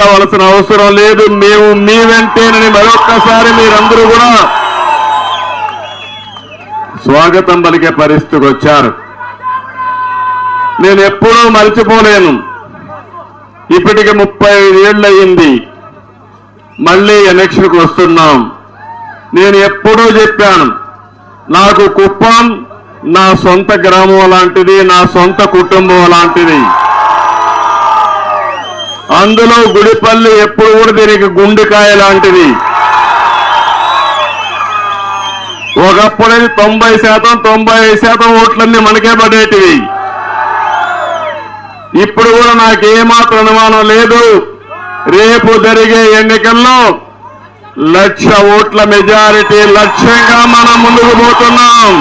కావలసిన అవసరం లేదు. మేము మీ వెంటేనని మరొక్కసారి మీరందరూ కూడా స్వాగతం పలికే పరిస్థితికి వచ్చారు. నేను ఎప్పుడూ మర్చిపోలేను. ఇప్పటికి ముప్పై ఏళ్ళయింది. మళ్ళీ ఎలక్షన్కి వస్తున్నాం. నేను ఎప్పుడూ చెప్పాను నాకు కుప్పం నా సొంత గ్రామం లాంటిది నా సొంత కుటుంబం లాంటిది. అందులో గుడిపల్లి ఎప్పుడు కూడా దీనికి గుండెకాయ లాంటిది. ఒకప్పుడైతే తొంభై శాతం తొంభై ఐదు శాతం ఓట్లన్నీ మనకే పడేటివి. ఇప్పుడు కూడా నాకు ఏమాత్రం అనుమానం లేదు. రేపు జరిగే ఎన్నికల్లో లక్ష ఓట్ల మెజారిటీ లక్ష్యంగా మనం ముందుకు పోతున్నాం.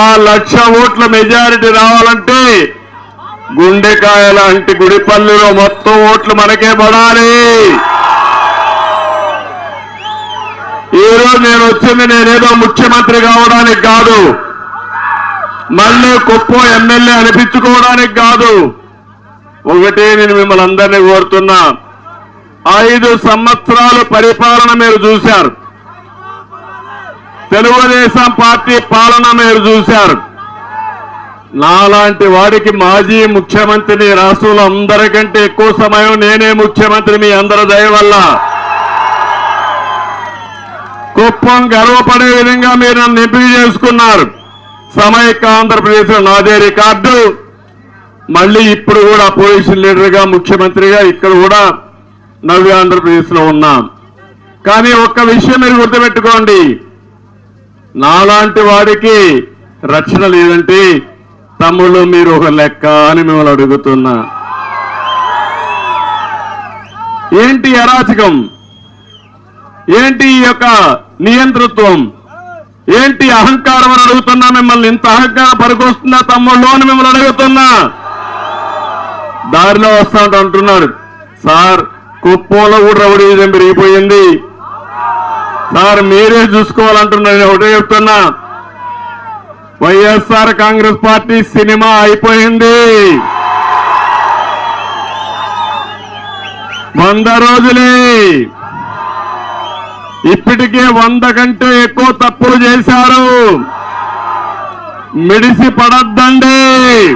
ఆ లక్ష ఓట్ల మెజారిటీ రావాలంటే గుండెకాయ లాంటి గుడిపల్లిలో మొత్తం ఓట్లు మనకే పడాలి. ఈ రోజు నేను వచ్చింది నేనేదో ముఖ్యమంత్రి కావడానికి కాదు. మళ్ళీ కుప్పం ఎమ్మెల్యే అనిపించుకోవడానికి కాదు. ఒకటే నేను మిమ్మల్ని అందరినీ కోరుతున్నా. ఐదు సంవత్సరాలు పరిపాలన మీరు చూశారు. తెలుగుదేశం పార్టీ పాలన మీరు చూశారు. నాలాంటి వాడికి మాజీ ముఖ్యమంత్రిని రాష్ట్రంలో అందరికంటే ఎక్కువ సమయం నేనే ముఖ్యమంత్రి మీ అందరి దయ వల్ల. కుప్పం గర్వపడే విధంగా మీరు నన్ను ఎంపిక చేసుకున్నారు. సమైక్య ఆంధ్రప్రదేశ్ నాదే రికార్డు. మళ్ళీ ఇప్పుడు కూడా అపోజిషన్ లీడర్గా ముఖ్యమంత్రిగా ఇక్కడ కూడా నవ్య ఆంధ్రప్రదేశ్లో ఉన్నాం. కానీ ఒక్క విషయం మీరు గుర్తుపెట్టుకోండి. నాలాంటి వాడికి రక్షణ లేదంటే తమ్ముళ్ళు మీరు ఒక లెక్క అని మిమ్మల్ని అడుగుతున్నా. ఏంటి అరాచకం? ఏంటి ఈ యొక్క నియంతృత్వం? ఏంటి అహంకారం అని అడుగుతున్నా? మిమ్మల్ని ఇంత అహంకారం పనికొస్తుందా తమ్ముళ్ళు అని మిమ్మల్ని అడుగుతున్నా. దారిలో వస్తా అంటున్నాడు. అంటున్నారు సార్ కుప్పంలో కూడా రౌడీజం పెరిగిపోయింది. సార్ మీరే చూసుకోవాలంటున్నారు నేను ఒకటే చెప్తున్నా. వైఎస్ఆర్ కాంగ్రెస్ పార్టీ సినిమా అయిపోయింది. వంద రోజులే. ఇప్పటికే వంద కంటే ఎక్కువ తప్పులు చేశారు. మిడిసి పడద్దండి.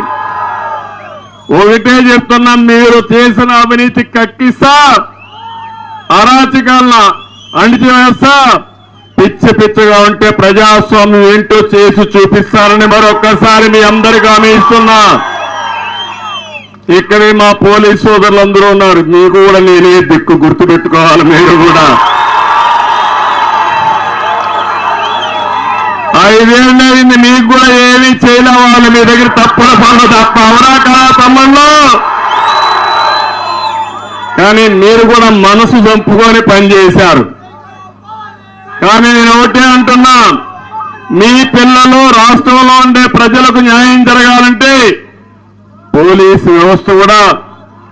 ఒకటే చెప్తున్నా మీరు చేసిన అవినీతి కక్కిస్తా. అరాచకాలను అణిచివేస్తా పిచ్చి ఉంటే ప్రజాస్వామ్యం ఏంటో చేసి చూపిస్తారని మరొక్కసారి మీ అందరికీ హామీ ఇస్తున్నా. ఇక్కడే మా పోలీస్ సోదరులు అందరూ ఉన్నారు. మీకు కూడా నేనే దిక్కు గుర్తు పెట్టుకోవాలి మీరు కూడా. ఐదేళ్ళు అయింది మీకు కూడా ఏమీ చేయలే వాళ్ళు మీ దగ్గర తప్పుల పనులు తప్ప అవునా కదా తమ్ముళ్ళు? కానీ మీరు కూడా మనసు చంపుకొని పనిచేశారు. కానీ నేను ఒకటే అంటున్నా. మీ పిల్లలు రాష్ట్రంలో ఉండే ప్రజలకు న్యాయం జరగాలంటే పోలీసు వ్యవస్థ కూడా